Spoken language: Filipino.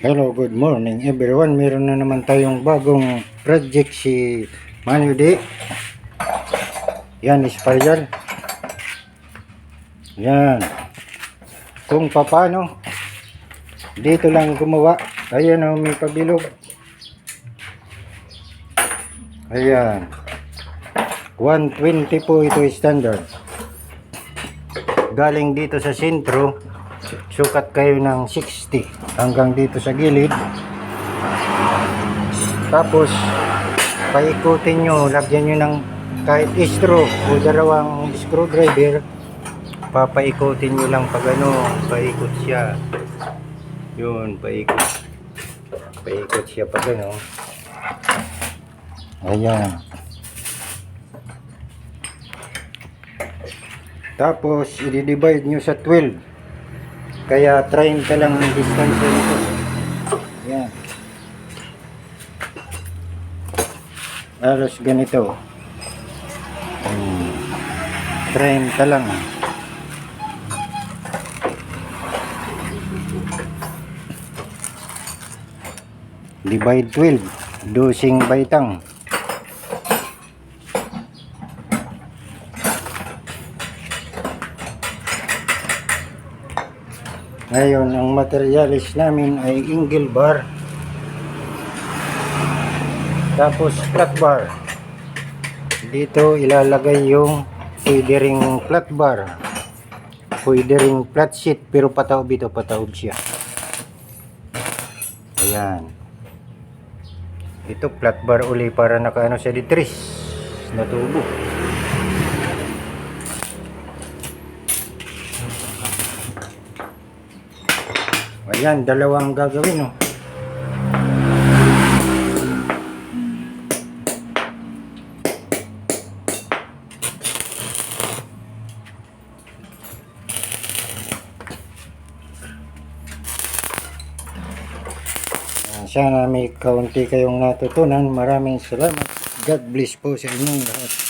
Hello, good morning everyone. Meron na naman tayong bagong project si Manu D. Yan, spiral. Yan. Kung paano, dito lang gumawa. Ayan o, may pabilog. Ayan. 120 po ito standard. Galing dito sa sentro, sukat kayo ng 60 hanggang dito sa gilid. Tapos, paikutin nyo, lagyan nyo ng kahit istro o dalawang screwdriver, papaikutin nyo lang pag ano, paikot siya. Yun, paikot. Paikot siya pag ano. Ayan. Tapos, i-divide nyo sa 12. Kaya 30 lang ang distance nito. Yan. Alos ganito. Hmm. 30 lang. Divide 12. Dosing baitang. Ngayon, ang materialis namin ay ingle bar. Tapos flat bar. Dito ilalagay yung pwede ring flat bar. Pwede ring flat sheet pero pataob ito, pataob siya. Ayan. Ito flat bar uli para nakaano sa ditris na tubo. Ayan, dalawang gagawin, oh. Ah, Sana may kaunti kayong natutunan. Maraming salamat. God bless po sa inyong lahat.